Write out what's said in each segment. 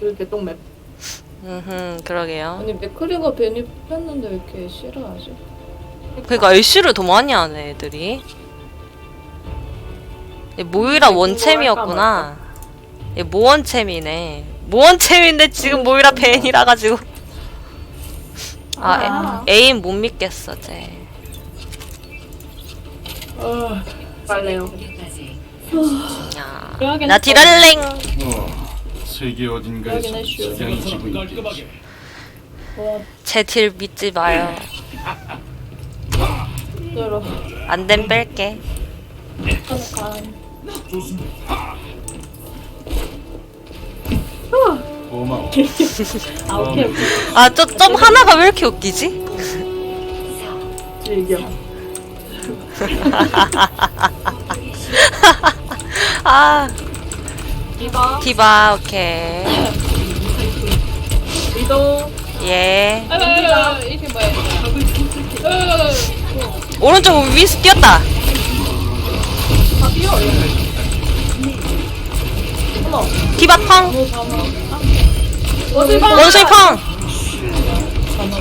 그 개똥맵. 음, 그러게요. 아니 맥크리가 괜히 했는데 왜 이렇게 싫어하지? 그러니까 애쉬를 더 많이 하네 애들이. 얘 모이라 원챔이었구나. 얘 모원챔이네. 모원챔인데 지금 모이라 벤이라 가지고. 아, 에, 에임 못 믿겠어, 쟤. 어, 빨래요. 야. 그러긴 나. 디랄랭. 어, 세계 어딘가에서. 지장이 지고 있겠지. 와제딜 믿지 마요. 들어. 안 된 뺄게. 간. 고마워. 아 오케이 오케이. 아, 저 점 하나가 왜 이렇게 웃기지? 즐겨. 아, 디바, 디바, 오케이. 리도, 예. 아 이게 뭐야? 오른쪽 위스 뛰었다. 다 뛰어. 어머, 디바 펑. 어디 봐. 원숭이 펑.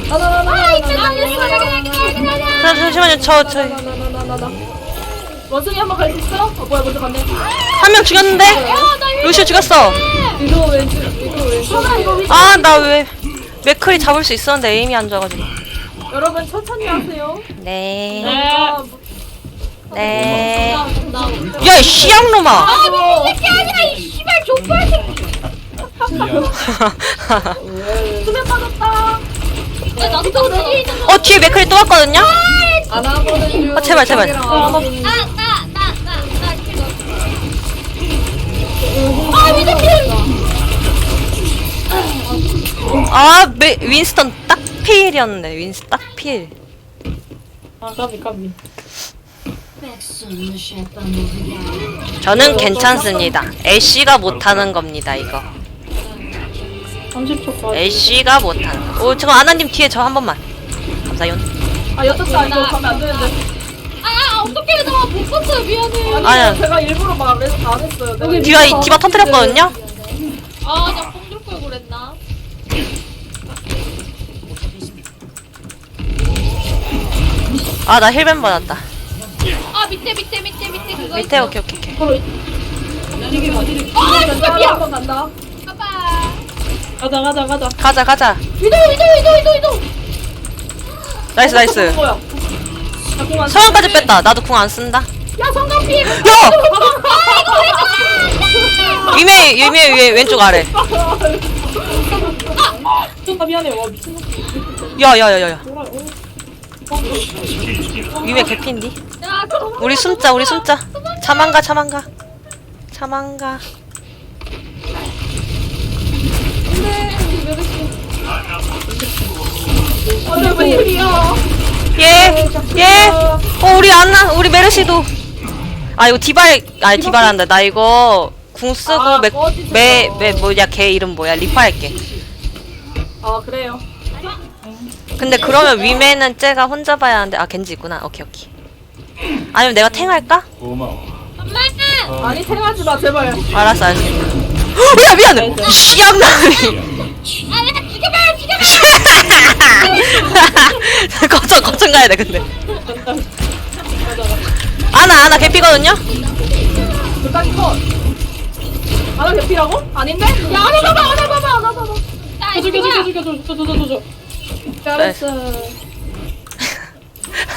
나나나나. 자, 잠시만요. 저, 저. 원숭이 한번 갈 수 있어? 어, 뭐야, 먼저 갔네. 한 명 죽였는데? 루시오 죽였어. 리도 왼쪽, 리도 왼쪽. 이거 위- 아, 나 왜, 맥클이 잡을 수 있었는데 에임이 안 좋아가지고. 여러분 천천히 하세요. 네. 아, 네. 야, 이 씨양놈아. 뭐, 수면 빠졌다. 어, 뒤에 맥클이 또 왔거든요? 안 하거든요. 아, 제발, 제발. 아, 메, 윈스턴 딱 필이었네. 윈스 딱 필. 아 까비 까비. 저는 괜찮습니다. 애쉬가 못하는 겁니다, 이거. 30초까지. 애쉬가 못하는 거. 오, 지금 아나님 뒤에 저 한 번만. 감사요. 아, 여섯다 이거 가면 안 되는데. 아 어떻게 나못 봤어요 미안해 아니. 제가 일부러 말을 안 했어요. 내가 디바, 디바 터뜨렸거든요? 아 그냥 뽕줄 걸 그랬나 아, 나 힐벤 받았다. 아 밑에 밑에 밑에 밑에 그거 밑에, 있어. 오케이, 오케이, 오케이. 아 진짜 미안 한번 간다. 봐봐 가자 가자 가자. 가자, 가자. 위도 위도 위도 위도 위도 나이스, 나이스. 뭐야? 자꾸만 성형까지 뺐다. 나도 궁 안 쓴다. 야 성강 피해 야! 위메, 위메, 위에 왼쪽 아래. 아 미안해. 와 미친. 야, 야, 야, 야, 야. 돌아. 위메 개피인디? 야 그럼 우리 숨자, 우리 숨자. 자만가, 자만가. 자만가. 예, 예. 어, 우리 안나, 우리 메르시도. 아, 이거 디발, 아니, 디발 한다. 나 이거 궁 쓰고 아, 맥, 꺼지세요. 매, 매, 뭐야, 걔 이름 뭐야. 리파 할게. 아 그래요. 근데 그러면 위메는 쟤가 혼자 봐야 하는데, 아, 겐지 있구나. 오케이, 오케이. 아니면 내가 탱 할까? 고마워. 엄마 아니 생하지 마 제발. 알았어, 알았어. 헉, 야, 미안해. 씨암나리. 아 내가 죽여봐요 죽여봐요 거점, 거점 가야 돼, 근데. 아나, 아나 개피거든요? 불닭이 컷. 아나 개피라고? 아닌데? 야 아나 봐봐 아나 봐봐 아나 봐봐. 나저 죽여 이거야 죽여 죽여 죽여 죽여 죽여. 잘했어.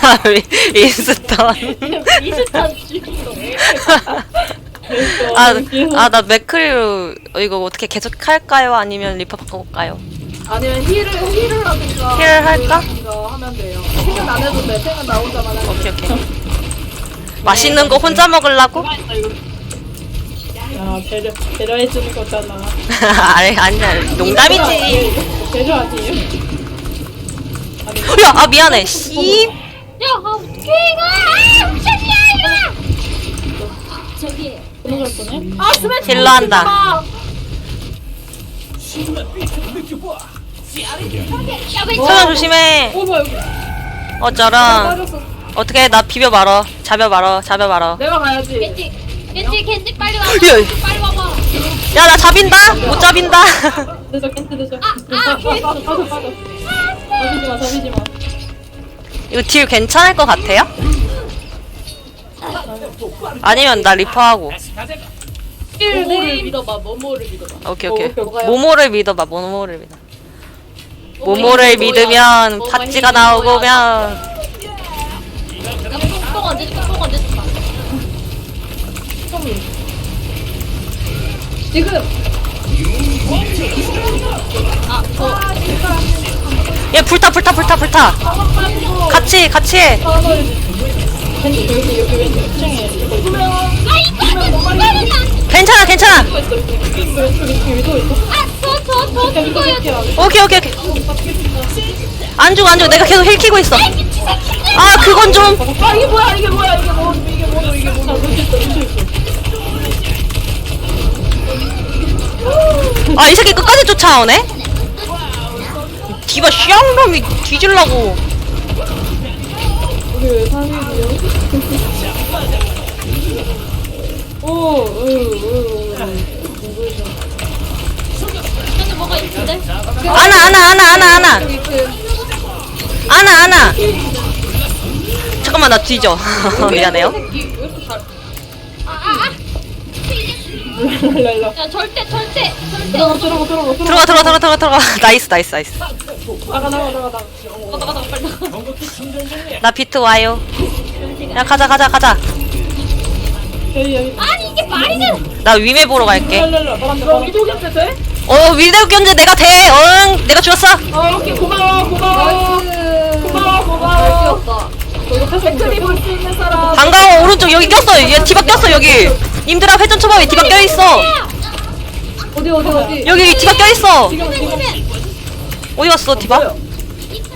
아, 위- 인스턴. 이십단 죽여. 아, 아, 나 맥크리로 이거 어떻게 계속 할까요? 아니면 리퍼 바꿔볼까요? 아니면 힐을 힐을 하든가. 힐을 할까? 하든가 하면 돼요. 힐은 안 해도 돼. 힐은 나 혼자만 해. 오케이, 오케이. 맛있는 거 혼자 먹으려고? 야 배려 배려해 주는 거잖아. 아니, 아니야. 농담이지. 배려 아니에요? 야, 아, 미안해. 씨. 야 아, 어떡해 이거 아 무슨이야 이거 저기 도망갈 거네. 아 스매시. 힐러 한다. 아, 소연 조심해. 오 뭐야 여기. 어쩌랑. 빠졌어. 어떻게 나 비벼 말어. 잡여 말어. 잡여 말어. 내가 가야지. 겐지 겐지 겐지 빨리 와 야. 빨리 와봐 야 나 잡인다 못 잡인다 늦어 캔트 늦어 아, 아, 빠져 빠져 빠져 잡이지마 잡이지마 이거 딜 괜찮을 것 같아요? 아니면 나 리퍼하고 모모를 믿어봐 모모를 믿어봐 오케이 오케이 어, 오케이. 모모를 믿어봐 모모를 믿어 모모를 믿으면 팥찌가 나오고면? 지금 아, 저 얘 불타 불타 불타 불타 같이 같이 해 캔트 여기 여기 왼쪽 2층에 아, 이거 빠르다. 괜찮아 괜찮아 아, 오케이 오케이 오케이 안 죽어 안 죽어 내가 계속 힐 키고 있어 아 그건 좀 아 이게 뭐야 이게 뭐야 이게 뭐 이게 뭐 이게 뭐 아 이 새끼 끝까지 쫓아오네? 디바 샹놈이 뒤질라고 우리 왜 3위이요? 오, 으, 으, 으. 있는데? 아나 아나 아나 아나 아나 아나 아나 잠깐만 나 뒤져 미안해요 아, 아, 아. 랄랄라. 야, 절대, 절대, 절대. 들어가, 들어가, 들어가, 들어가. 들어가 들어가 들어가 들어가 들어가 나이스 나이스 나이스 나가, 나가, 나가, 나가. 나가, 나가, 빨리 나가. 나 비트 와요 야 가자 가자 가자 여기, 여기. 아니, 이게 말이 돼. 나 위메 보러 갈게 랄랄라, 바람. 위도 겹쳐 돼? 어 위대우 견제 내가 돼 응 내가 죽었어 어 오케이 고마워 고마워 고마워 고마워 백트리 볼수 있는 사람 반가워 오른쪽 여기 꼈어 얘 디바 꼈어 여기 님들아 회전 초밥에 디바 껴 있어 어디 어디 어디 여기 디바 껴 있어 지금, 지금. 어디 갔어 디바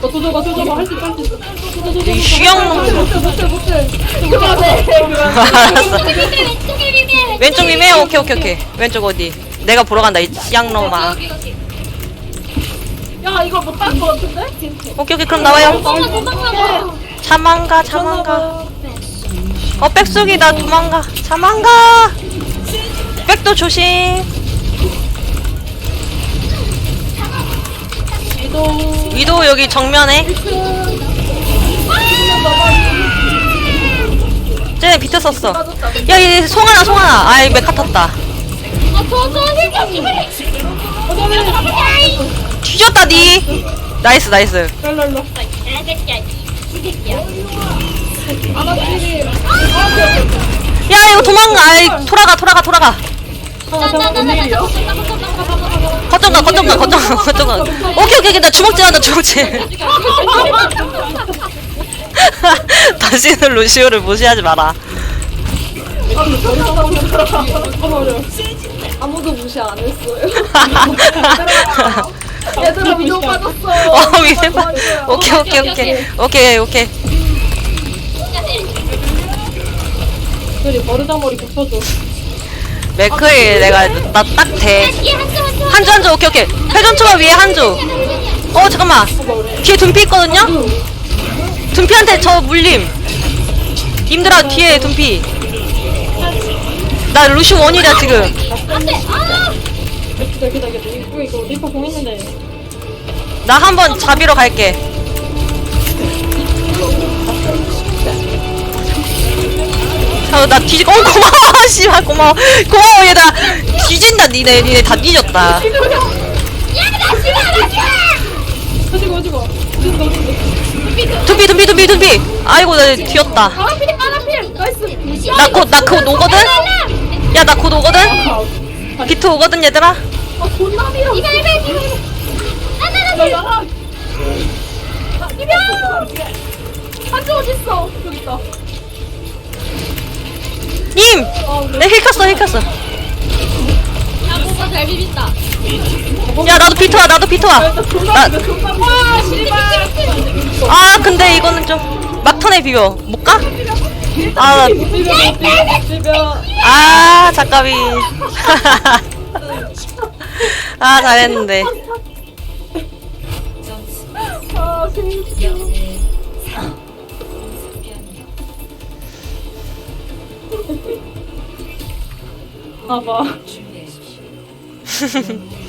너 도저가, 도저가. 할수 있어, 할수 있어. 도저, 도저, 이 도저. 슈영놈 못해 못해 못해 그만해 그만해 알았어 왼쪽에 비벼, 왼쪽에 비벼. 왼쪽 위메 오케이 오케이 오케이 왼쪽 어디 내가 보러 간다 이 여기, 여기. 야 이거 못딴거 같은데? 오케이 오케이 그럼 나와요. 도망가, 도망가. 차만가. 차만가 어 도망가. 차만가! 백도 조심. 위도. 여기 정면에. 쟤네 비트 썼어. 야이 송하나 송하나. 아이 메카 탔다. 뒤졌다 니. 나이스 나이스. 야 이거 도망가. 아이 돌아가 돌아가 돌아가. 하나 잡아, 나나나나 거점 가 거점 가 거점 가 거점 가. 오케이 오케이 오케이 나 주먹질 한다 주먹질. 다시는 루시오를 무시하지 마라 아무도 무시 안 했어요. 얘들아 위도 빠졌어 어 위에 봐 오케이 오케이 오케이. 오케이 오케이. 우리 머리장머리 겹쳐줘. 맥클 내가 나 딱대. 뒤에 한쪽 한쪽 한주 한주 오케이 오케이. 회전 초밥 위에 한주. 어 잠깐만. 뒤에 둔피 있거든요? 둔피한테 저 물림. 님들아 뒤에 둔피 나 루시 원이다 지금 안돼 아 기다, 기다, 기다. 이거, 이거, 리퍼 공 있는데. 나 한번 잡이러 갈게 어, 나 뒤지, 어, 고마워, 씨발, 고마워. 고마워, 얘들아. 뒤진다, 니네, 니네 다 뒤졌다. 어지고, 어지고. 어지고, 어지고. 둠비, 둠비, 둠비, 둠비. 아이고, 나 뒤졌다. 파라필 파라필 나이스 나 곧, 나곧 오거든? 야, 나 곧 오거든? 비트 오거든, 얘들아? 아 존나 밀어 이거 이거 이거 야, 야. 이병 한주 어딨어 여기 있다 님! 내 힐 켰어, 힐 켰어. 야 뭔가 잘 비빈다 야, 나도 비트 와, 나도 비트 와. 나와 씨발 아, 근데 이거는 좀, 막턴에 비벼. 못 가? 아, 아, 아 잠깐이. 아, 잘했는데. 봐봐.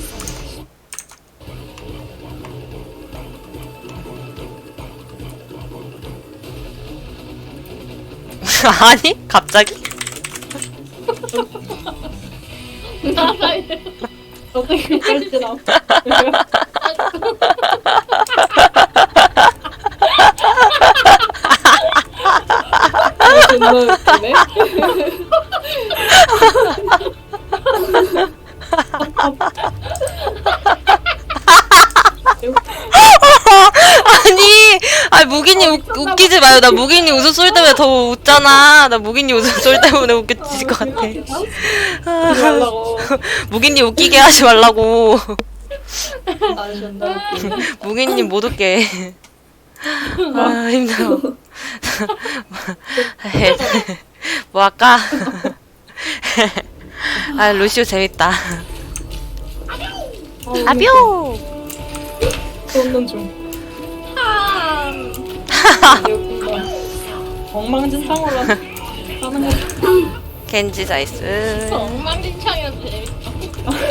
아니? 갑자기? 나라에 어떻게 그럴 줄 마요. 나 무기님 웃음소리 때문에 더 웃잖아. 나 무기님 웃음소리 때문에 웃겨질 것 같아. 아, 하려고. 무기님 웃기게 하지 말라고. 아. 무기님 못 웃게. 아 힘들어. 뭐 할까? 아 루시오 재밌다. 아비오. 쏟는 중. 웃긴다. 엉망진창으로 하는 거. 겐지 자이스.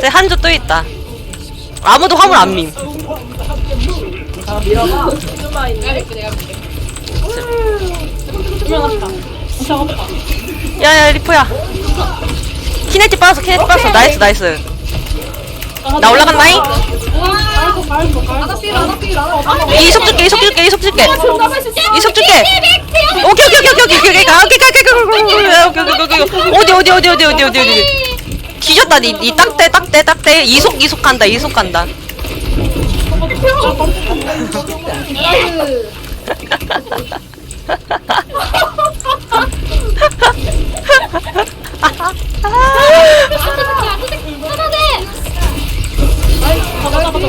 제 한조 또 있다. 아무도 화물 안 밈. 아 밀어봐 쭈마 있네 내가 볼게 내가 볼게. 유명하다. 작업다. 야야 리포야. 키네티 빠졌어 키네티 빠졌어 나이스 나이스. 나 올라간다잉. 갈 이속 줄게 이속 줄게 이속 줄게. 이속 줄게. 오케이 오케이 오케이 오케이 오케이 오케이 가 오케이 오케이 오케이 어디 어디 어디 어디 어디 어디 어디 뒤졌다 니니 딱대 딱대 딱대 이속 이속 간다 이속 간다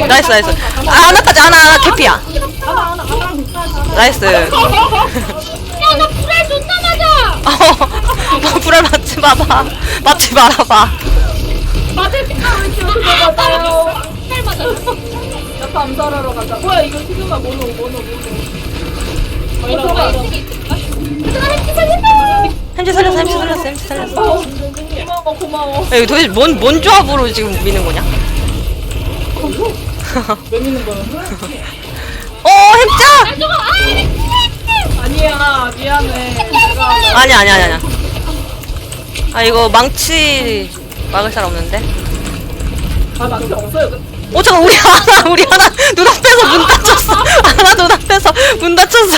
나이스 나이스. 아 하나까지 하나 하나 캐피야. 나이스. 야나 불알 존나 맞아. 어 불알 맞지 마봐. 맞지 말아봐. 맞을 생각 왜 이렇게 맞아요 불알 맞아. 야타 암살하러 가자. 뭐야 이거 시그마 모노 모노 모노. 거. 현재 살렸어 현재 살렸어 현재 살렸어. 어, 고마워 고마워. 야, 도대체 뭔, 뭔 조합으로 지금 미는 거냐? 왜 믿는 거야? 어! 저거 아 아니야 미안해 내가 아니, 아니, 아니, 아니. 아, 이거 망치 막을 사람 없는데? 아 망치 없어요 어, 잠깐, 우리 하나, 우리 하나 눈 앞에서 문 닫혔어. 하나 눈 앞에서 문 닫혔어.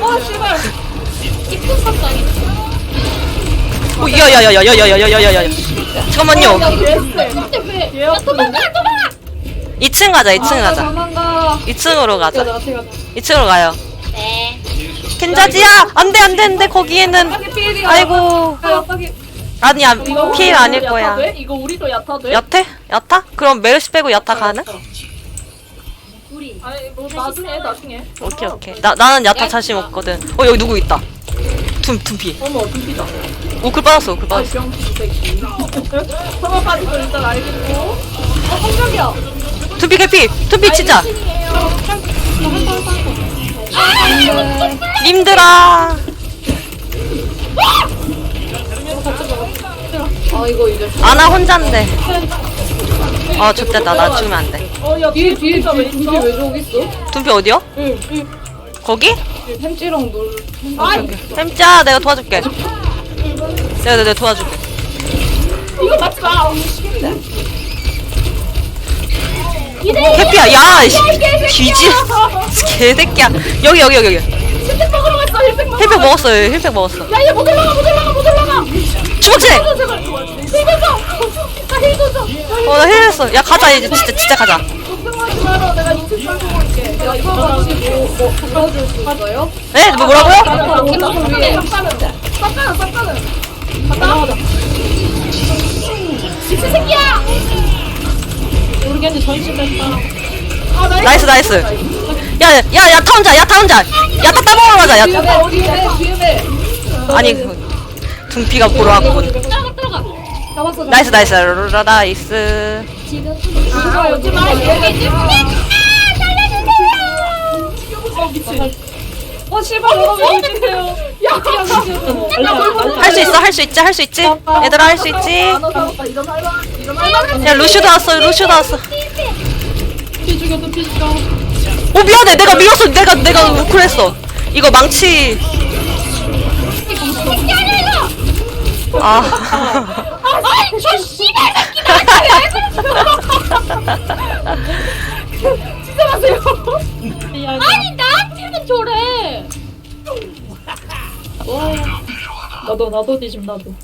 어 씨발 이쁜 깜짝이. 어, 야, 야, 야, 야, 야, 야, 야, 야, 야, 야, 야. 잠깐만요. 근데 왜? 얘야 도망가 도망가. 2층 가자, 2층 가자. 도망가 2층으로 가자. 같이 가자. 2층으로 가요. 네. 켄자지야! 안 돼, 안 돼, 안 돼, 거기에는. 아이고. 야. 아니야, 이거 피해 우리도 아닐 야타 거야. 돼? 이거 우리도 야타 돼? 여태? 야타? 그럼 메르시 빼고 야타 가는? 아니 뭐 나중에 나중에 오케이 오케이 나 나는 야타 자신 없거든 어 여기 누구 있다 둠 둠피 어머 dum피다 우클 빠졌어 우클 아 빠졌어 병신 새끼 빠진 거 일단 알겠고 어 깜짝이야 둠피 개피 둠피 치자 님들아 아 이거 이제 아나 혼잔데 아 좋됐다 나 죽으면 안돼 어야 뒤에 뒤에 진짜 왜 있어? 왜 저기 있어? 둠피 어디요? 응, 응. 거기? 햄찌랑 놀. 아이 햄짜 내가 도와줄게 내가 내가 도와줄게 이거 맞지 마 개피야 야 씨, 뒤지 개새끼야 여기 여기 여기 여기 힐팩 먹으러 갔어 힐팩 먹으러 힐팩 먹었어 요 힐팩 먹었어 야얘 못 올라가 못 올라가 못 올라가 제발 힐도 줘! 나 힐도 줘! 어나 힐했어 야 가자 이제 진짜 진짜 가자 걱정하지 마라 내가 2층 살고 올게 야 이거 가지고 뭐 바꿔줄 수 있어요? 네? 뭐 뭐라고요? 나는 올라가 위에 가는 싹 가는 가자 미친 새끼야! 모르겠는데 전시됐다. 아 나이스 나이스 야야 야 타 혼자 야타 혼자 야타 따먹으러 가자 야 뒤에 어디에 뒤에 아니 그 둠피가 보러 왔군. 잡았어 나이스 나이스 라 나이스 아 여기 어 미친 어 씨발 여러분 오지세요 야할 수 있어 할 수 있지 할 수 있지 얘들아 할 수 있지 이거 야 루슈도 왔어 루슈도 왔어 피 피. 오 미안해 내가 밀었어 내가 내가 우쿨했어 이거 망치 아 아이 저 씨발 새끼 진짜 마세요. 야, 야. 아니 나한테는 저래 나도 나도 뒤집 나도.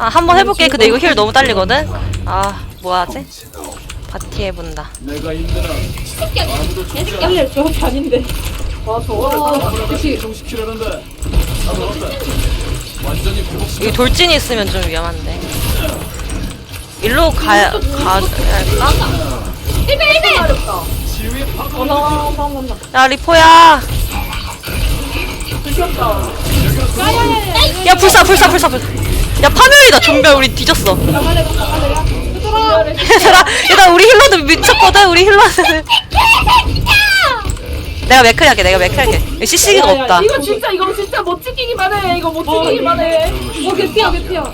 아, 한 번 해볼게. 근데 이거 힐 너무 딸리거든? 아, 뭐하지? 바티 해본다. 빨리 저 아닌데. 와 저거를 그치. 정시키려는데 나도 어때? 완전히 회복시켜 여기 돌진이 있으면 좀 위험한데. 일로 가야, 가, 할까? 일배 일배 어렵다. 치유의 파도 어나 다음 만나. 야, 리포야. 야, 불사, 불사, 불사, 불사. 야, 파멸이다, 좀비야. 우리 뒤졌어. 얘들아. 얘들아, 우리 힐러도 미쳤거든? 우리 힐러는. 내가 맥클 할게, 내가 맥클 할게. CC기가 야, 야, 없다. 이거 진짜 이거 진짜 못 지키기만 해. 이거 못 지키기만 해. 어 개피야 개피야.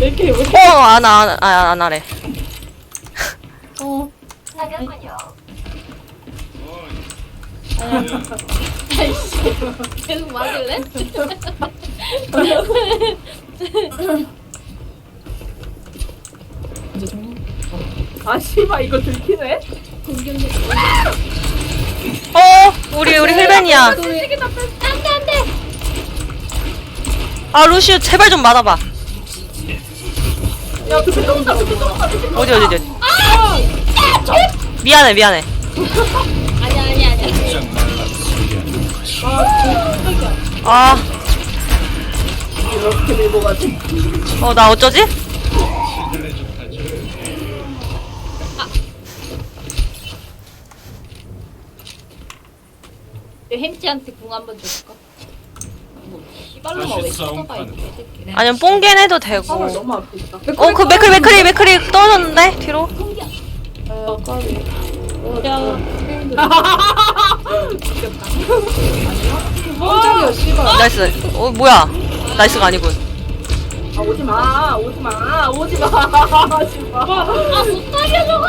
왜 이렇게? 어, 안, 안, 안, 안 하래. 어. 계속 맞을래? 이제 정리. 아 씨발 이거 들키네. 어, 우리, 우리 힐벤이야. 안돼 안돼 아, 루시우, 제발 좀 맞아봐. 야 그렇게 똥다 그렇게 똥다 그렇게 어디, 어디, 어디. 아! 미안해, 미안해. 아, 이렇게 밀고 가지. 어, 나 어쩌지? 햄찌한테 궁 한번 줄까? 뭐 씨발로마 왜 쳐다봐 이 아니면 뽕겐 해도 되고. 사발 너무 아프다. 어, 그 맥크리, 맥크리, 맥크리 떨어졌는데? 뒤로? 어 까비. 야. 깜짝이야 씨발. 나이스. 어, 뭐야. 나이스가 아니군. 아 오지 마 오지 마 오지 마. 씨발. 아 못살려 저거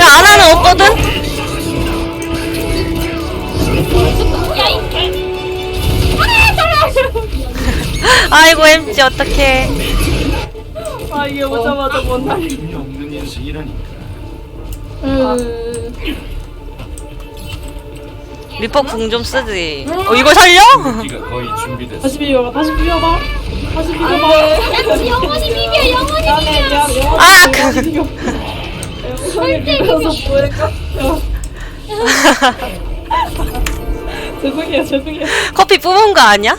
야, 아나는 없거든? 야이 아이고, 엠지, 어떡해. 아 이게 오자마자 뭔 날이. 힘이 없는 인생이라니까 음. 리퍼 궁 좀 쓰지. 어, 이걸 살려? 네가 거의 준비됐어 다시 비벼봐. 다시 비벼봐. 다시 비벼봐. 야 영원히 비벼 영원히 비벼. 아, 그. 비벼. 절대 비벼? 죄송해요 죄송해요. 커피 뿜은 거 아니야?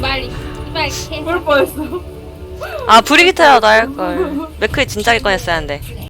빨리 빨리 해 볼 뻔했어. 아, 브리기트라도 할 걸. 맥클이 진작에 꺼냈어야 하는데.